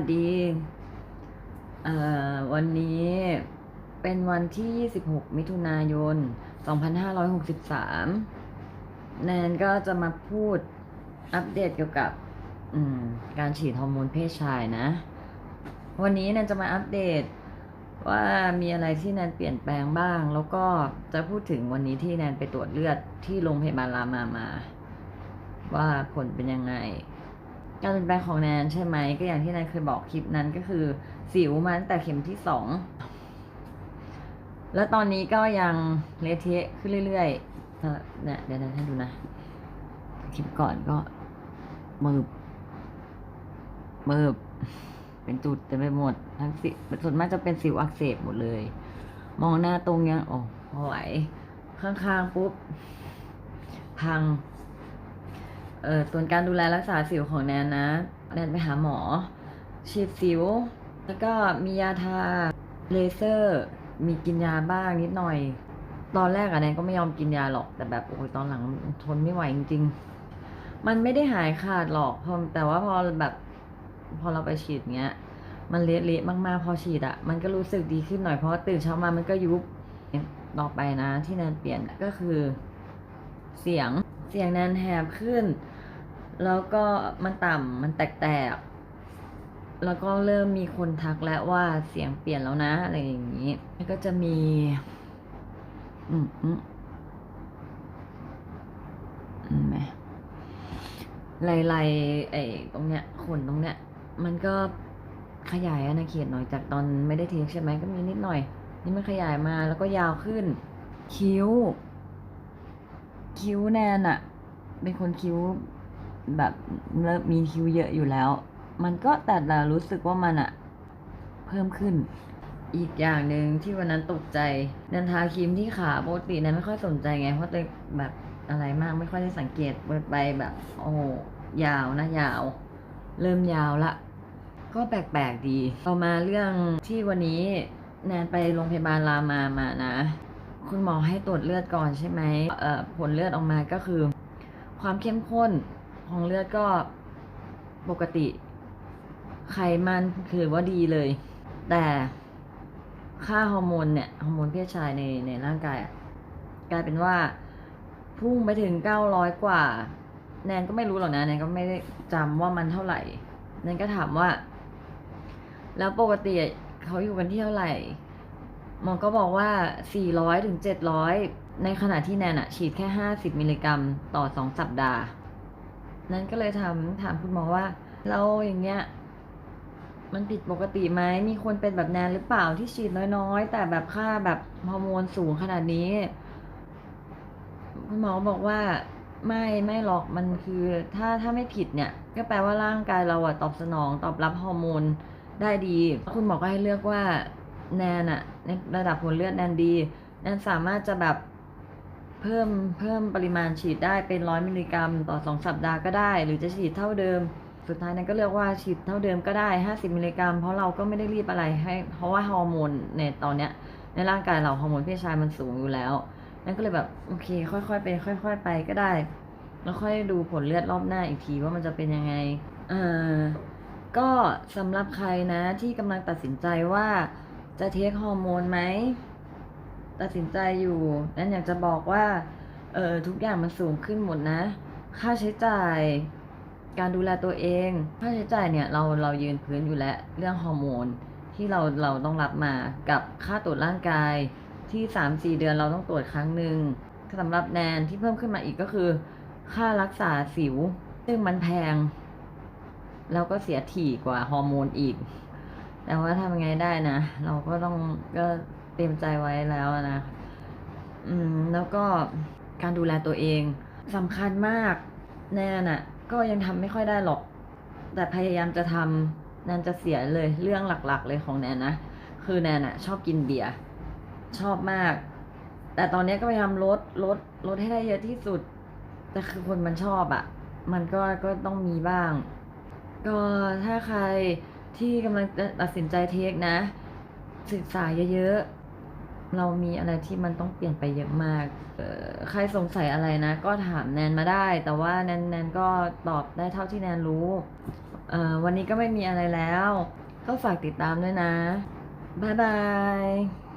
สวัสดีอ่อวันนี้เป็นวันที่ 26 มิถุนายน 2563 แนนก็จะมาพูดอัปเดตเกี่ยวกับการฉีดฮอร์โมนเพศชายนะ วันนี้แนนจะมาอัปเดตว่ามีอะไรที่แนนเปลี่ยนแปลงบ้าง แล้วก็จะพูดถึงวันนี้ที่แนนไปตรวจเลือดที่โรงพยาบาลรามามา ว่าผลเป็นยังไง การเปลี่ยนแปลงของแนนใช่ไหมก็อย่างที่แนนเคยบอกคลิปนั้นก็คือ สิวมาตั้งแต่เข็มที่สองแล้วตอนนี้ก็ยังเละเทะขึ้นเรื่อยๆเอ่อเนี่ยเดี๋ยวแนนให้ดูนะคลิปก่อนก็มืบมืบเป็นจุดเต็มไปหมดทั้งสิส่วนมากจะเป็นสิวอักเสบหมดเลย มองหน้าตรงยังโอ้ไหวข้างๆปุ๊บ พัง เออส่วนการดูแลรักษาสิวของแนนนะ แนนไปหาหมอ ฉีดสิว แล้วก็มียาทาเลเซอร์ มีกินยาบ้างนิดหน่อย ตอนแรกอะแนนก็ไม่ยอมกินยาหรอก แต่แบบโอ้ยตอนหลังทนไม่ไหวจริงๆ มันไม่ได้หายขาดหรอกพอแต่ว่าพอแบบพอเราไปฉีดเงี้ย มันเละๆมากๆ พอฉีดอะมันก็รู้สึกดีขึ้นหน่อยเพราะว่าตื่นเช้ามามันก็ยุบต่อไปนะที่แนนเปลี่ยนก็คือเสียง เสียงแนนแหบขึ้น แล้วก็มันต่ำมันแตกๆแล้วก็เริ่มมีคนทักแล้วว่าเสียงเปลี่ยนแล้วนะอะไรอย่างนี้แล้วก็จะมี อืมอืมอืมไหมลายๆไอ้ตรงเนี้ยขนตรงเนี้ย มันก็ขยายอาณาเขตหน่อยจากตอนไม่ได้เทคใช่ไหมก็มีนิดหน่อย นี่มันขยายมาแล้วก็ยาวขึ้น คิ้ว คิ้วแนนอะ เป็นคนคิ้วแบบเริ่มมีคิ้วเยอะอยู่แล้ว มันก็แต่เรารู้สึกว่ามันอะเพิ่มขึ้น อีกอย่างหนึ่งที่วันนั้นตกใจแนนทาครีมที่ขาปกติแนนไม่ค่อยสนใจไง เพราะตัวแบบอะไรมากไม่ค่อยได้สังเกตเปิดไปแบบ โอ้ยาวนะยาว เริ่มยาวละ ก็แปลกๆดีต่อมาเรื่องที่วันนี้แนนไปโรงพยาบาลรามามานะ คุณหมอให้ตรวจเลือดก่อนใช่ไหมเอ่อผลเลือดออกมาก็คือ ความเข้มข้นของเลือดก็ปกติไขมันคือว่าดีเลย แต่ค่าฮอร์โมนเนี่ยฮอร์โมนเพศชายในในร่างกายกลายเป็นว่าพุ่งไปถึงเก้าร้อยกว่า แนนก็ไม่รู้หรอกนะแนนก็ไม่ได้จำว่ามันเท่าไหร่แนนก็ถามว่า แล้วปกติเขาอยู่กันที่เท่าไหร่หมอก็บอกว่า400ถึง700 ในขณะที่แนนอะฉีดแค่ 50 มิลลิกรัมต่อ 2 สัปดาห์ นั้นก็เลยถามถามคุณหมอว่า เราอย่างเงี้ย มันผิดปกติไหมมีคนเป็นแบบแนนหรือเปล่าที่ฉีดน้อยๆ แต่แบบค่าแบบฮอร์โมนสูงขนาดนี้ คุณหมอบอกว่าไม่ไม่หรอกมันคือถ้าถ้าไม่ผิดเนี่ย ก็แปลว่าร่างกายเราอะตอบสนองตอบรับฮอร์โมนได้ดี คุณหมอก็ให้เลือกว่าแนนอะในระดับผลเลือดแนนดี แนนสามารถจะแบบ เพิ่มเพิ่มปริมาณฉีดได้เป็นร้อยมิลลิกรัมต่อสองสัปดาห์ก็ได้ หรือจะฉีดเท่าเดิม สุดท้ายแนนก็เลือกว่าฉีดเท่าเดิมก็ได้ห้าสิบมิลลิกรัม เพราะเราก็ไม่ได้รีบอะไรให้ เพราะว่าฮอร์โมนในตอนเนี้ยในร่างกายเราฮอร์โมนเพศชายมันสูงอยู่แล้ว นั่นก็เลยแบบโอเค ค่อยๆไปค่อย ๆ ไปก็ได้ แล้วค่อยดูผลเลือดรอบหน้าอีกทีว่ามันจะเป็นยังไงเออก็สำหรับใครนะที่กำลังตัดสินใจว่าจะเทคฮอร์โมนไหม ตัดสินใจอยู่นั่นอยากจะบอกว่า เออทุกอย่างมันสูงขึ้นหมดนะ ค่าใช้จ่าย การดูแลตัวเอง ค่าใช้จ่ายเนี่ยเราเรายืนพื้นอยู่แล้วเรื่องฮอร์โมนที่เราเราต้องรับมากับค่าตรวจร่างกายที่สามสี่เดือนเราต้องตรวจครั้งหนึ่งสำหรับแนนที่เพิ่มขึ้นมาอีกก็คือ ค่ารักษาสิว ซึ่งมันแพง แล้วก็เสียถี่กว่าฮอร์โมนอีก แต่ว่าทำยังไงได้นะ เราก็ต้องก็ เตรียมใจไว้แล้วนะ อืม แล้วก็การดูแลตัวเองสำคัญมาก แนนอะ่ะ ก็ยังทำไม่ค่อยได้หรอก แต่พยายามจะทำแนนจะเสียเลยเรื่องหลักๆ เลยของแนนนะ คือแนนอะชอบกินเบียร์ชอบมาก แต่ตอนนี้ก็พยายามลดลดลดให้ได้เยอะที่สุด แต่คือคนมันชอบอะ่ะมันก็ก็ต้องมีบ้าง ก็ถ้าใครที่กำลังตัดสินใจเทคนะ ศึกษาเยอะๆ เรามีอะไรที่มันต้องเปลี่ยนไปเยอะมากเออใครสงสัยอะไรนะ ก็ถามแนนมาได้ แต่ว่าแนนแนนก็ตอบได้เท่าที่แนนรู้เออวันนี้ก็ไม่มีอะไรแล้ว ก็ฝากติดตามด้วยนะ บ๊ายบาย